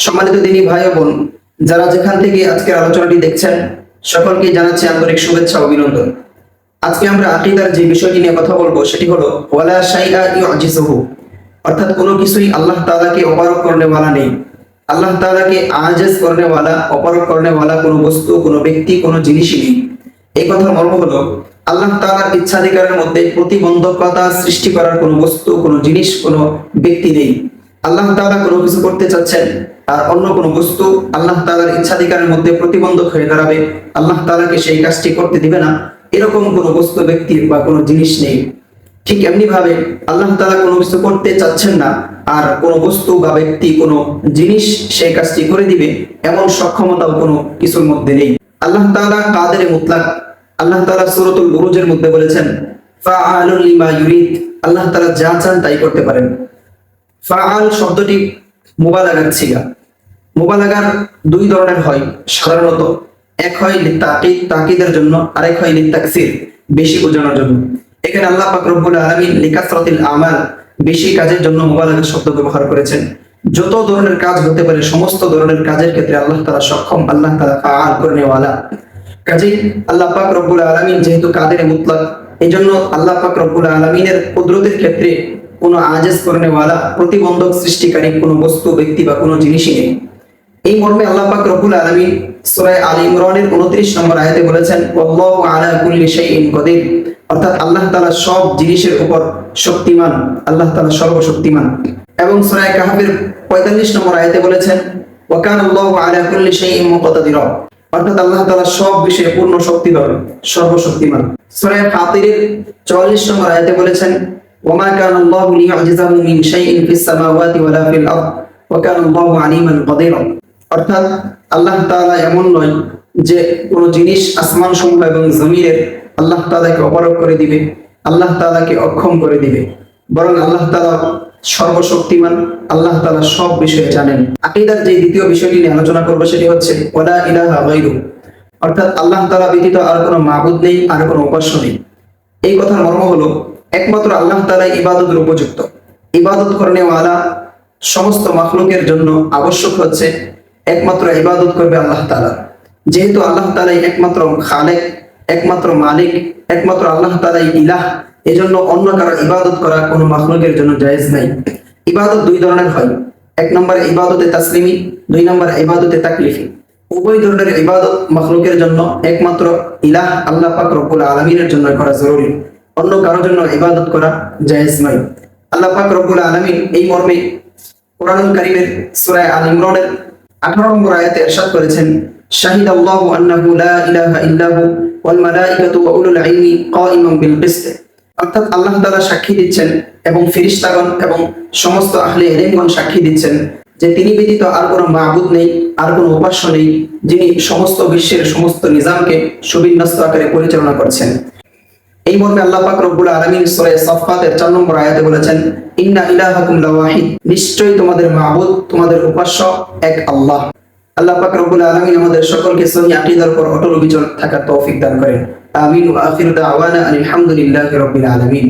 সম্মানিত দিনী ভাই ও বোন যারা যেখান থেকে আজকের আলোচনাটি দেখছেন সকলকে জানাচ্ছি আন্তরিক শুভেচ্ছা ও অভিনন্দন আজকে আমরা আকিদার যে বিষয়টি নিয়ে কথা বলবো সেটি হলো ওয়ালা শাইআ ইউজিজুহু অর্থাৎ কোনো কিছুই আল্লাহ তাআলাকে অপারক করনে वाला নেই আল্লাহ তাআলাকে আজেজ করনে वाला অপারক করনে वाला কোনো বস্তু কোনো ব্যক্তি কোনো জিনিসই নেই এই কথার মর্ম হলো আল্লাহ তাআলার ইচ্ছাধিকারের মধ্যে প্রতিবন্ধকতা সৃষ্টি করার কোনো বস্তু কোনো জিনিস কোনো ব্যক্তি নেই আল্লাহ তাআলা কোনো কিছু করতে চাচ্ছেন আর অন্য কোনো বস্তু আল্লাহ তাআলার ইচ্ছাধিকারের মধ্যে প্রতিবন্ধক হয়ে দাঁড়াবে, আল্লাহ তালাকে সেই কাজটি করতে দিবে না, এরকম কোনো বস্তু ব্যক্তি বা কোনো জিনিস নেই। ঠিক এমনি ভাবে আল্লাহ তালা কোনো কিছু করতে চাচ্ছেন না, আর কোনো বস্তু বা ব্যক্তি কোনো জিনিস সেই কাজটি করে দিবে, এমন সক্ষমতাও কোনো কিছুর মধ্যে নেই। আল্লাহ তালা কাদের মুতলাক, আল্লাহ তালা সূরাতুল বুরুজের মধ্যে বলেছেন আল্লাহ তালা যা চান তাই করতে পারেন। ফাআল শব্দটি মুবালাগার ছিল। মুবালাগার দুই ধরনের হয়, সাধারণত এক হয় তাকিদ, তাকিদের জন্য, আরেক হয় লিতাকসির বেশি বোঝানোর জন্য। এখানে আল্লাহ পাক রব্বুল আলামিন লিকাসরাতিল আমাল, বেশি কাজের জন্য মুবালাগার শব্দ ব্যবহার করেছেন। যত ধরনের কাজ হতে পারে, সমস্ত ধরনের কাজের ক্ষেত্রে আল্লাহ তাআলা সক্ষম, আল্লাহ তাআলা ফাআল করনেওয়ালা কাজেই আল্লাহ পাক রব্বুল আলামিন যেহেতু কাদের মুতলাক এই জন্য আল্লাহ পাক রব্বুল আলামিনের কুদরতের ক্ষেত্রে কোনো আজেজ করনেওয়ালা প্রতিবন্ধক সৃষ্টিকারী কোনো বস্তু, ব্যক্তি বা কোনো জিনিসই নেই। এই মর্মে আল্লাহ পাক রব্বুল আলামিন সূরা আল ইমরানের 29 নম্বর আয়াতে বলেছেন, ওয়াল্লাহু আলা কুল্লি শাইইন অর্থাৎ আল্লাহ তাআলা সব জিনিসের উপর শক্তিমান, আল্লাহ তাআলা সর্বশক্তিমান। এবং সূরা কাহফের 45 নম্বর আয়াতে বলেছেন, ওয়া কানা আল্লাহু আলা কুল্লি শাইইন অর্থাৎ আল্লাহ তাআলা সব বিষয়ে পূর্ণ শক্তিধর, সর্বশক্তিমান। সূরা ফাতিরের 44 নম্বর আয়াতে বলেছেন ওমা কানা আল্লাহু লিইউজিজাহু মিন শাইইন ফিস সামাওয়াতি ওয়ালা ফিল আরদ। ওয়া কানা আল্লাহু আলিমান অর্থাৎ আল্লাহ তাআলা এমন নয় যে কোনো জিনিস আসমান সমূহ এবং জমিনের আল্লাহ তালাকে অপারক করে দিবে, আল্লাহ তালাকে অক্ষম করে দিবে। বরং আল্লাহ তাআলা সর্বশক্তিমান, আল্লাহ তাআলা সব বিষয়ে জানেন। আকীদার যে দ্বিতীয় বিষয়টি নিয়ে আলোচনা করব সেটি হচ্ছে ওয়ালা ইলাহা গায়রু অর্থাৎ আল্লাহ তালা ব্যতীত আর কোনো মাবুদ নেই, আর কোনো উপাস্য নেই। এই কথার মর্ম হলো, একমাত্র আল্লাহ তাআলা ইবাদতের উপযুক্ত। ইবাদত করনেওয়ালা সমস্ত মাখলুকের জন্য আবশ্যক হচ্ছে একমাত্র ইবাদত করবে আল্লাহ তাআলা। যেহেতু আল্লাহ তাআলাই একমাত্র খালেক, একমাত্র মালিক, একমাত্র আল্লাহ তাআলাই ইলাহ, এজন্য অন্য কারও ইবাদত করা কোনো মাখলুকের জন্য জায়েজ নাই। ইবাদত দুই ধরনের হয়। এক নম্বরে ইবাদতে তাসলিমি, দুই নম্বরে ইবাদতে তাকলিফি। উভয় ধরনের ইবাদত মাখলুকের জন্য একমাত্র ইলাহ আল্লাহ পাক রব্বুল আলামিনের জন্য করা জরুরি। অন্য কারোর জন্য ইবাদত করা জায়েজ নয়। আল্লাহ পাক রব্বুল আলামিন এই মর্মে কোরআনুল কারীমের সূরা আল ইমরানের 18 নম্বর আয়াতে ইরশাদ করেছেন শাহিদ আল্লাহু আন্নাহু লা ইলাহা ইল্লাহু ওয়াল মালাইকাতু ওয়া উলুল ইলমি কাইমান বিল কিসত। অর্থাৎ আল্লাহ তাআলা সাক্ষী দিচ্ছেন এবং ফেরেশতাগণ এবং সমস্ত আহলে ইলমগণ সাক্ষী দিচ্ছেন যে তিনি ব্যতীত আর কোনো মাবুদ নেই, আর কোনো উপাস্য নেই, যিনি সমস্ত বিশ্বের সমস্ত নিজামকে সুবিন্যস্ত আকারে পরিচালনা করছেন। এই মর্মে আল্লাহ পাক রব্বুল আলামিন সূরা সাফফাতের 4 নম্বর আয়াতে বলেছেন, ইন্না ইলাহাকুম লাওয়াহিদ। নিশ্চয়ই তোমাদের মাবুদ, তোমাদের উপাস্য এক আল্লাহ। আল্লাহ পাক রব্বুল আলামিন আমাদের সকলকে সহি আকীদার উপর অটল অবিচল থাকার তৌফিক দান করেন। আমিন ওয়া আখির দাওয়ানা আলহামদুলিল্লাহি রাব্বিল আলামিন।